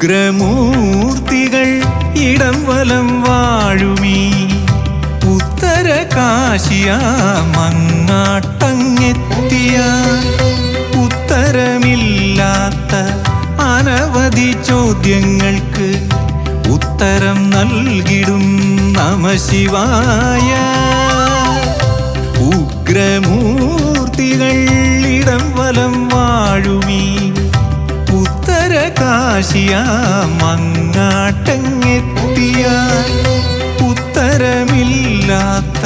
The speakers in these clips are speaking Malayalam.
ഉഗ്രമൂർത്തികൾ ഇടം വലം വാഴുമീ. ഉത്തര കാശിയ മങ്ങാട്ടങ്ങെത്തിയ. ഉത്തരമില്ലാത്ത അനവധി ചോദ്യങ്ങൾക്ക് ഉത്തരം നൽകിടും നമ ശിവായ ഉഗ്രമൂർത്തികൾ ഇടം വലം വാഴുമീ. കാശിയ മങ്ങാട്ടങ്ങെത്തിയ ഉത്തരമില്ലാത്ത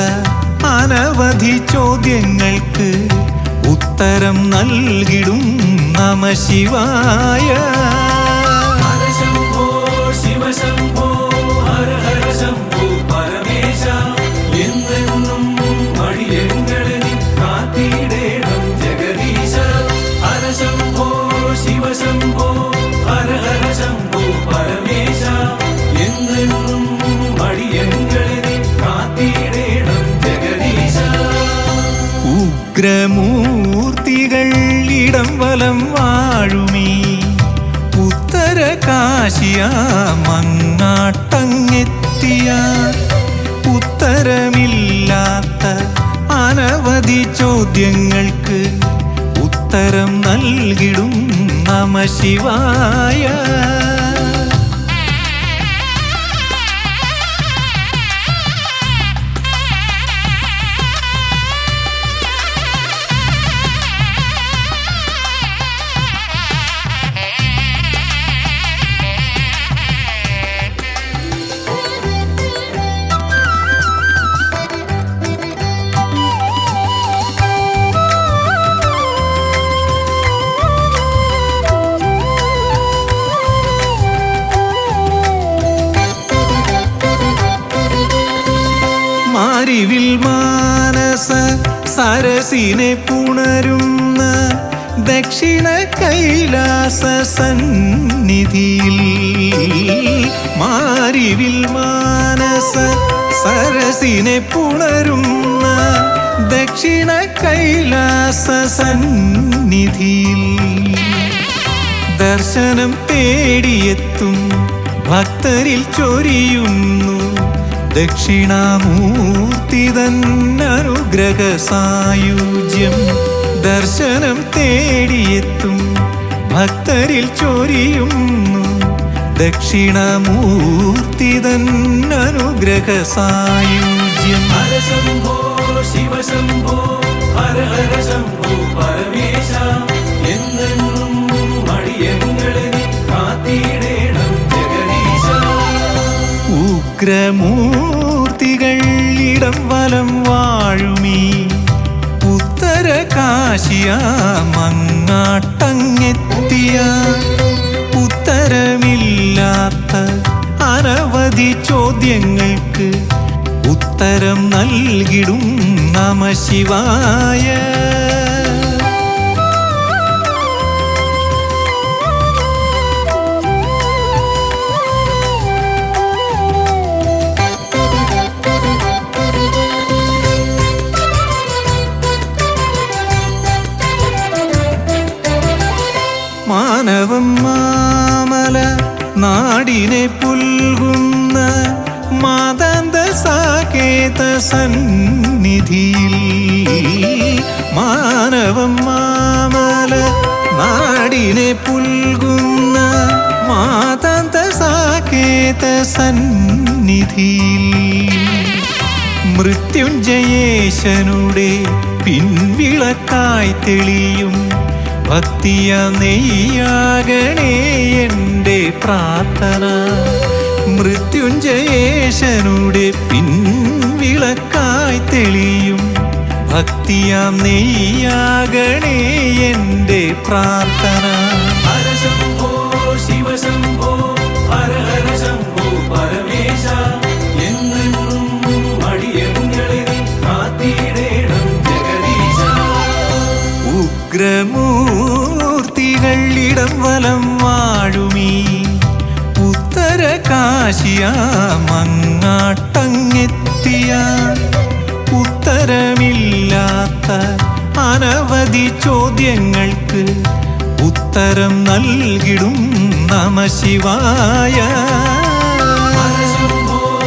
അനവധി ചോദ്യങ്ങൾക്ക് ഉത്തരം നൽകിടും നമ ശിവായ. ശിവശം ഉഗ്രമൂർത്തികൾ ഇടം വലം വാഴുമീ. ഉത്തര കാശിയ മങ്ങാട്ടങ്ങെത്തിയ. ഉത്തരമില്ലാത്ത അനവധി ചോദ്യങ്ങൾക്ക് ഉത്തരം നൽകിടും നമ ശിവായ. മാരിവിൽ മാനസ സരസിനെ പുണരുന്ന ദക്ഷിണ കൈലാസ സന്നിധിയിൽ മാറിവിൽ മാനസ സരസിനെ പുണരുന്ന ദക്ഷിണ കൈലാസ സന്നിധിയിൽ ദർശനം തേടിയെത്തും ഭക്തരിൽ ചൊരിയുന്നു ദക്ഷിണാമൂർത്തി തന്നനുഗ്രഹ സായുജ്യം ദർശനം തേടിയെത്തും ഭക്തരിൽ ചൊരിയുന്നു. ദക്ഷിണാമൂർത്തി തന്നനുഗ്രഹ സായുജ്യം ശിവശംഭോ ഹര ഹര ശംഭോ പരമേശ ഉഗ്രമൂർത്തികൾ ഇടം വലം വാഴുമീ. ഉത്തര കാശിയ മങ്ങാട്ടങ്ങെത്തിയ. ഉത്തരമില്ലാത്ത അനവധി ചോദ്യങ്ങൾക്ക് ഉത്തരം നൽകിടും നമ ശിവായ. മാനവം മാമല നാടിനെ പുൽകുന്ന മാതാന്ത സാകേത സന്നിധിയിൽ. മാനവം മാമല നാടിനെ പുൽകുന്ന മാതാന്ത സാകേത സന്നിധിയിൽ. മൃത്യുഞ്ജയേശനുടെ പിൻവിളക്കായി തെളിയും ഭക്തിയ നെയ്യാകണേ എന്റെ പ്രാർത്ഥന. മൃത്യുഞ്ജയേശനുടെ പിൻവിളക്കായി തെളിയും. ഭക്തിയ നെയ്യാകണേ എന്റെ പ്രാർത്ഥന. ഉഗ്രമൂർത്തികൾ ഇടം വലം വാഴുമീ. ഉത്തര കാശിയ മങ്ങാട്ടങ്ങെത്തിയ. ഉത്തരമില്ലാത്ത അനവധി ചോദ്യങ്ങൾക്ക് ഉത്തരം നൽകിടും നമ ശിവായ. ഹരശംഭോ